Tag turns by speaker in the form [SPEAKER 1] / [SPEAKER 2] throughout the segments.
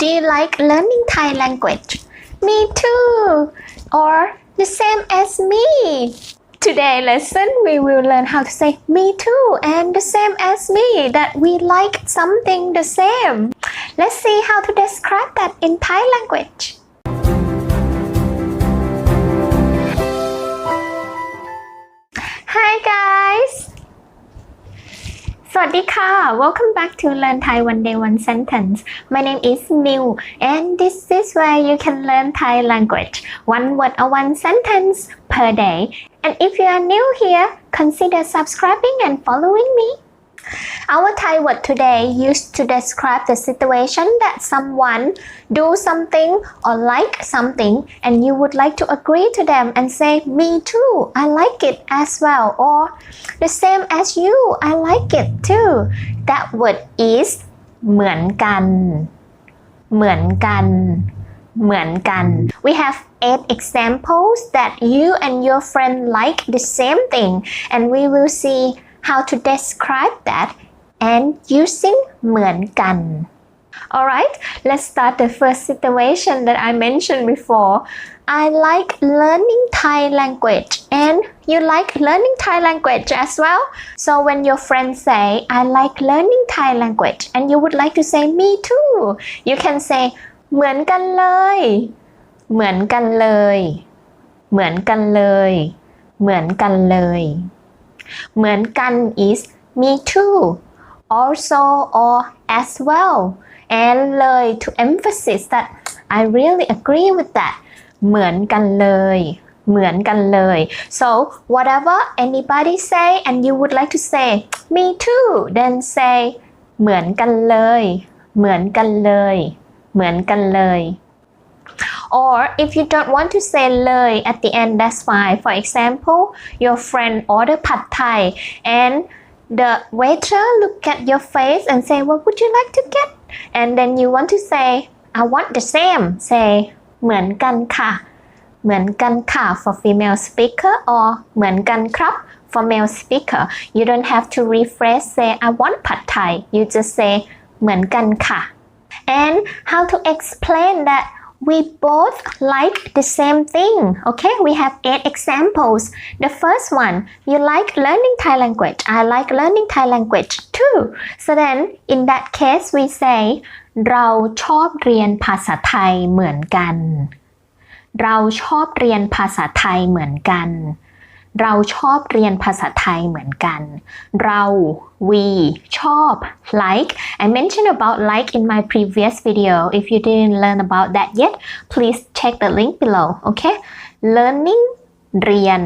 [SPEAKER 1] Do you like learning Thai language? Me too. Or the same as me. Today lesson we will learn how to say me too and the same as me that we like something the same. Let's see how to describe that in Thai language. Hi guys สวัสดีค่ะ Welcome back to Learn Thai One Day One Sentence My name is Miu and this is where you can learn Thai language one word or one sentence per day and if you are new here consider subscribing and following me Our Thai word today used to describe the situation that someone do something or like something and you would like to agree to them and say me too I like it as well or the same as you I like it too that word is เหมือนกัน เหมือนกัน เหมือนกัน we have eight examples that you and your friend like the same thing and we will see how to describe that and using เหมือนกัน Alright, let's start the first situation that I mentioned before. I like learning Thai language and you like learning Thai language as well. So when your friends say, I like learning Thai language and you would like to say me too, you can say เหมือนกันเลย เหมือนกันเลย เหมือนกันเลย เหมือนกันเลย เหมือนกัน is me too also or as well and เลย to emphasize that I really agree with that เหมือนกันเลย เหมือนกันเลย so whatever anybody say and you would like to say me too then say เหมือนกันเลย เหมือนกันเลย เหมือนกันเลย or if you don't want to say เลย at the end that's fine for example your friend order pad thai and the waiter look at your face and say what would you like to get and then you want to say I want the same say เหมือนกันค่ะ เหมือนกันค่ะ for female speaker or เหมือนกันครับ for male speaker you don't have to rephrase say I want pad thai you just say เหมือนกันค่ะ and how to explain that we both like the same thing okay we have eight examples the first one you like learning Thai language I like learning Thai language too so then in that case we say เราชอบเรียนภาษาไทยเหมือนกัน เราชอบเรียนภาษาไทยเหมือนกัน เราชอบเรียนภาษาไทยเหมือนกัน เรา we ชอบ like I mentioned about like in my previous video if you didn't learn about that yet please check the link below okay learning เรียน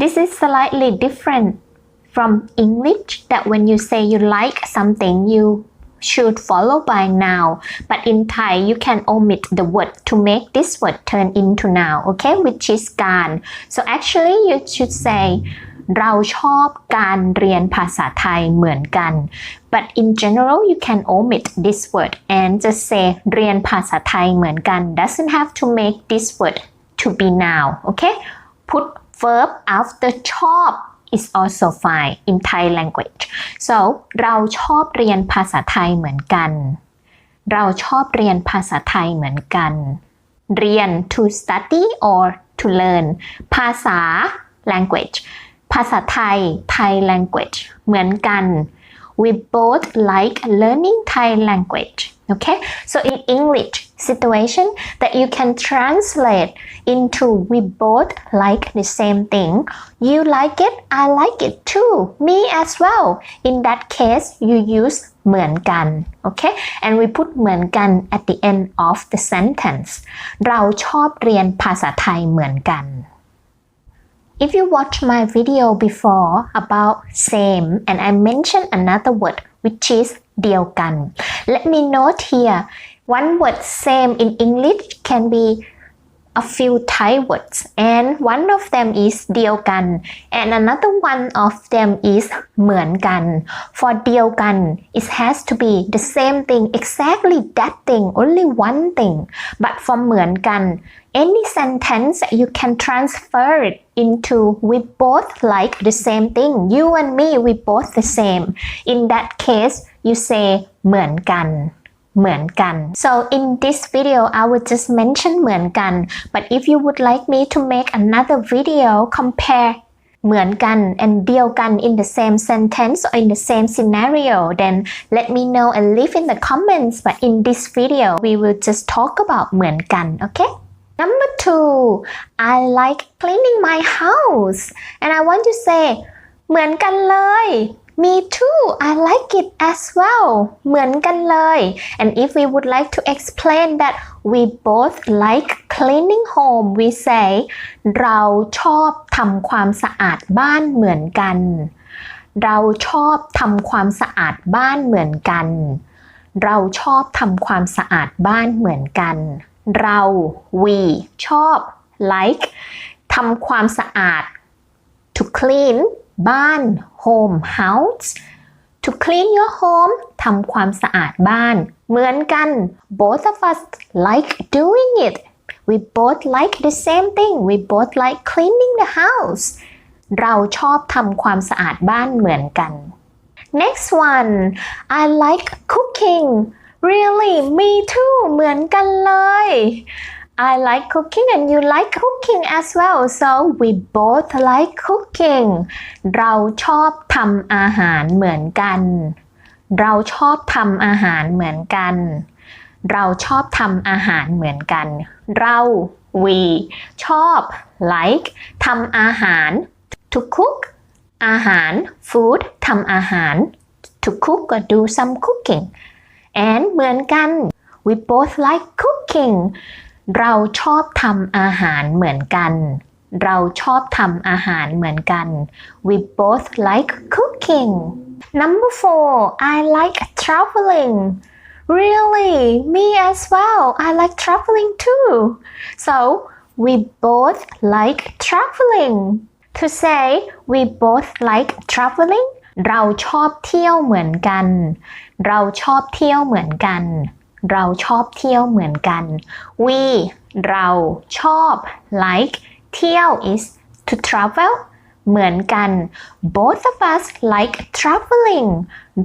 [SPEAKER 1] this is slightly different from English that when you say you like something you should follow by now but in Thai you can omit the word to make this word turn into now okay which is การ so actually you should say เราชอบการเรียนภาษาไทยเหมือนกัน but in general you can omit this word and just say เรียนภาษาไทยเหมือนกัน doesn't have to make this word to be now okay put verb after ชอบ is also fine in Thai language so เราชอบเรียนภาษาไทยเหมือนกัน เราชอบเรียนภาษาไทยเหมือนกัน เรียน to study or to learn ภาษา language ภาษาไทย Thai language เหมือนกัน we both like learning Thai language okay so in English situation that you can translate into we both like the same thing you like it I like it too me as well in that case you use เหมือนกัน okay and we put เหมือนกัน at the end of the sentence เราชอบเรียนภาษาไทยเหมือนกัน If you watch my video before about same and I mentioned another word which is เดียวกัน let me note here one word same in English can be a few Thai words and one of them is เดียวกัน and another one of them is เหมือนกัน for เดียวกัน it has to be the same thing exactly that thing only one thing but for เหมือนกัน any sentence you can transfer it into we both like the same thing you and me we both the same in that case you say เหมือนกัน เหมือนกัน so in this video I would just mention เหมือนกัน but if you would like me to make another video compare เหมือนกัน and เดียวกัน in the same sentence or in the same scenario then let me know and leave in the comments but in this video we will just talk about เหมือนกัน okay Number two, I like cleaning my house and I want to say เหมือนกันเลย Me too, I like it as well เหมือนกันเลย and if we would like to explain that we both like cleaning home we say เราชอบทำความสะอาดบ้านเหมือนกัน เราชอบทำความสะอาดบ้านเหมือนกัน เราชอบทำความสะอาดบ้านเหมือนกัน เรา we ชอบ like ทำความสะอาด to clean บ้าน home house to clean your home ทำความสะอาดบ้าน เหมือนกัน both of us like doing it we both like the same thing we both like cleaning the house เราชอบทำความสะอาดบ้านเหมือนกัน next one I like cooking really me too เหมือนกันเลย I like cooking and you like cooking as well so we both like cooking เราชอบทำอาหารเหมือนกัน เราชอบทำอาหารเหมือนกัน เราชอบทำอาหารเหมือนกัน เรา we ชอบ like ทำอาหาร to cook อาหาร food ทำอาหาร to cook ก็ do some cooking and เหมือนกัน we both like cooking เราชอบทำอาหารเหมือนกัน เราชอบทำอาหารเหมือนกัน we both like cooking number four I like traveling really me as well I like traveling too so we both like traveling to say we both like traveling เราชอบเที่ยวเหมือนกัน เราชอบเที่ยวเหมือนกัน เราชอบเที่ยวเหมือนกัน we เราชอบ like เที่ยว is to travel เหมือนกัน both of us like traveling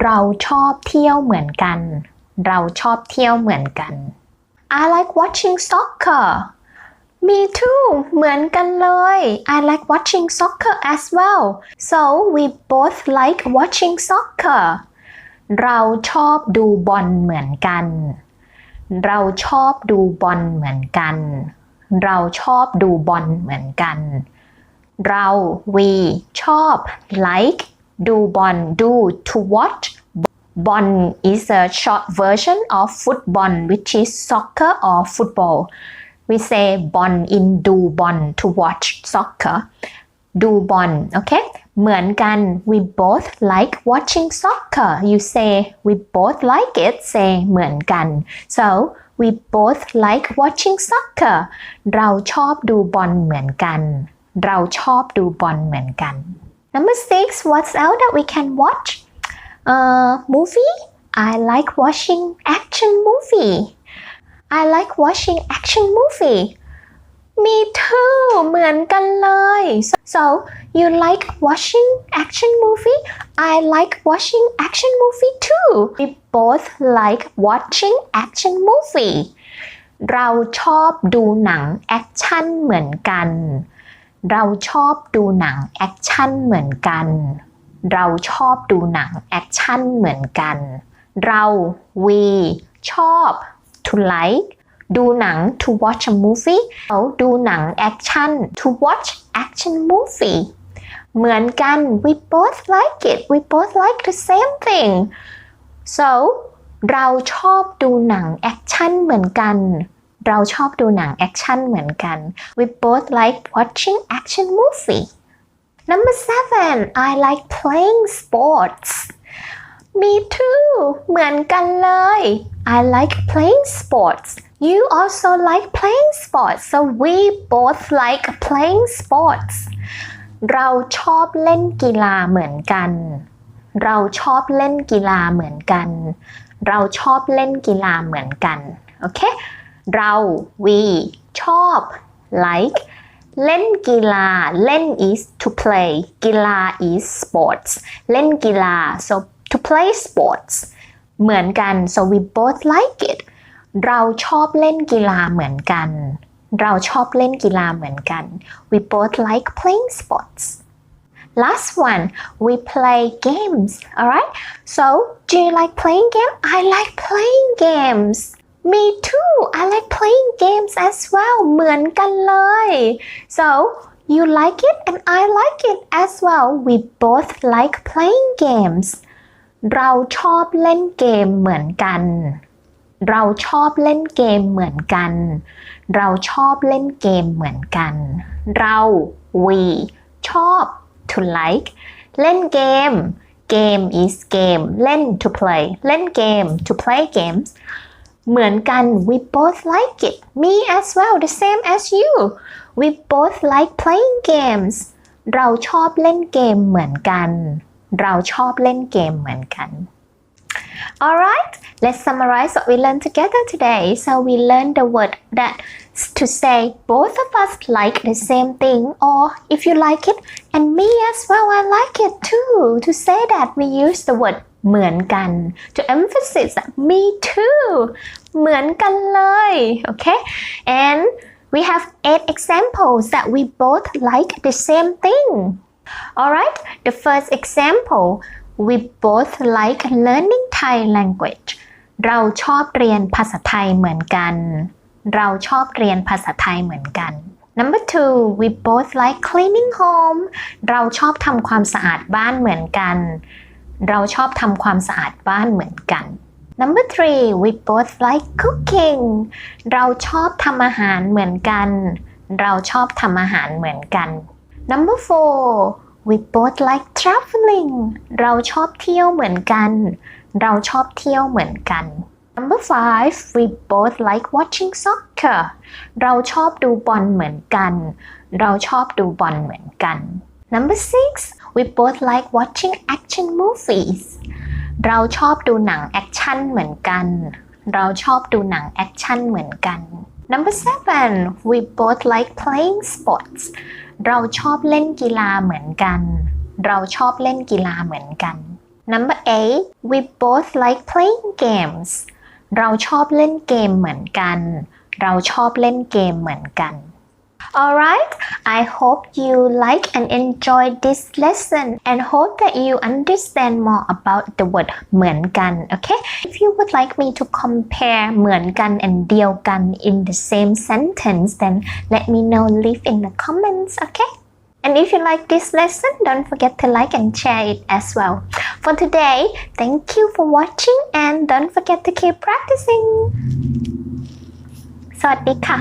[SPEAKER 1] เราชอบเที่ยวเหมือนกัน เราชอบเที่ยวเหมือนกัน I like watching soccer Me too เหมือนกันเลย I like watching soccer as well so we both like watching soccer เราชอบดูบอลเหมือนกัน เราชอบดูบอลเหมือนกัน เราชอบดูบอลเหมือนกัน เรา we ชอบ like ดูบอล do to watch บอล is a short version of football which is soccer or football we say บอล in ดูบอล to watch soccer ดูบอล okay เหมือนกัน we both like watching soccer you say we both like it say เหมือนกัน so we both like watching soccer เราชอบดูบอลเหมือนกัน เราชอบดูบอลเหมือนกัน number six what's else that we can watch uh movie I like watching action movie I like watching action movie Me too เห มือนกันเลย so you like watching action movie I like watching action movie too we both like watching action movie เราชอบดูหนังแอคชั่นเหมือนกัน เราชอบดูหนังแอคชั่นเหมือนกัน เราชอบดูหนังแอคชั่นเหมือนกัน เรา we ชอบ to like ดูหนัง to watch a movie เขาดูหนังแอคชั่น to watch action movie เหมือนกัน we both like it we both like the same thing so เราชอบดูหนังแอคชั่นเหมือนกัน เราชอบดูหนังแอคชั่นเหมือนกัน we both like watching action movie number seven I like playing sports me too เหมือนกันเลย I like playing sports You also like playing sports so we both like playing sports เราชอบเล่นกีฬาเหมือนกัน เราชอบเล่นกีฬาเหมือนกัน เราชอบเล่นกีฬาเหมือนกัน โอเค เรา we ชอบ like เล่นกีฬา เล่น is to play กีฬา is sports เล่นกีฬา so to play sports เหมือนกัน so we both like it เราชอบเล่นกีฬาเหมือนกัน เราชอบเล่นกีฬาเหมือนกัน we both like playing sports last one we play games alright so do you like playing game I like playing games me too I like playing games as well เหมือนกันเลย so you like it and I like it as well we both like playing games เราชอบเล่นเกมเหมือนกัน เราชอบเล่นเกมเหมือนกัน เราชอบเล่นเกมเหมือนกัน เรา we ชอบ to like เล่นเกม game is game เล่น to play เล่นเกม to play games เหมือนกัน we both like it me as well the same as you we both like playing games เราชอบเล่นเกมเหมือนกัน เราชอบเล่นเกมเหมือนกัน Alright, let's summarize what we learned together today. So we learned the word that to say both of us like the same thing or if you like it and me as well I like it too. To say that we use the word เหมือนกัน to emphasize that me too เหมือนกันเลย okay and we have eight examples that we both like the same thing alright the first example we both like learning Thai language เราชอบเรียนภาษาไทยเหมือนกัน เราชอบเรียนภาษาไทยเหมือนกัน Number two we both like cleaning home เราชอบทำความสะอาดบ้านเหมือนกัน เราชอบทำความสะอาดบ้านเหมือนกัน Number three we both like cooking เราชอบทำอาหารเหมือนกัน เราชอบทำอาหารเหมือนกัน Number four we both like traveling เราชอบเที่ยวเหมือนกัน เราชอบเที่ยวเหมือนกัน Number five we both like watching soccer เราชอบดูบอลเหมือนกัน เราชอบดูบอลเหมือนกัน Number six we both like watching action movies เราชอบดูหนังแอคชั่นเหมือนกัน เราชอบดูหนังแอคชั่นเหมือนกัน Number seven we both like playing sports เราชอบเล่นกีฬาเหมือนกัน เราชอบเล่นกีฬาเหมือนกัน Number eight we both like playing games เราชอบเล่นเกมเหมือนกัน เราชอบเล่นเกมเหมือนกัน Alright, I hope you like and enjoy this lesson and hope that you understand more about the word เหมือนกัน okay? If you would like me to compare เหมือนกัน and เดียวกัน in the same sentence then let me know leave in the comments, okay? And if you like this lesson, don't forget to like and share it as well. For today, thank you for watching and don't forget to keep practicing. สวัสดีค่ะ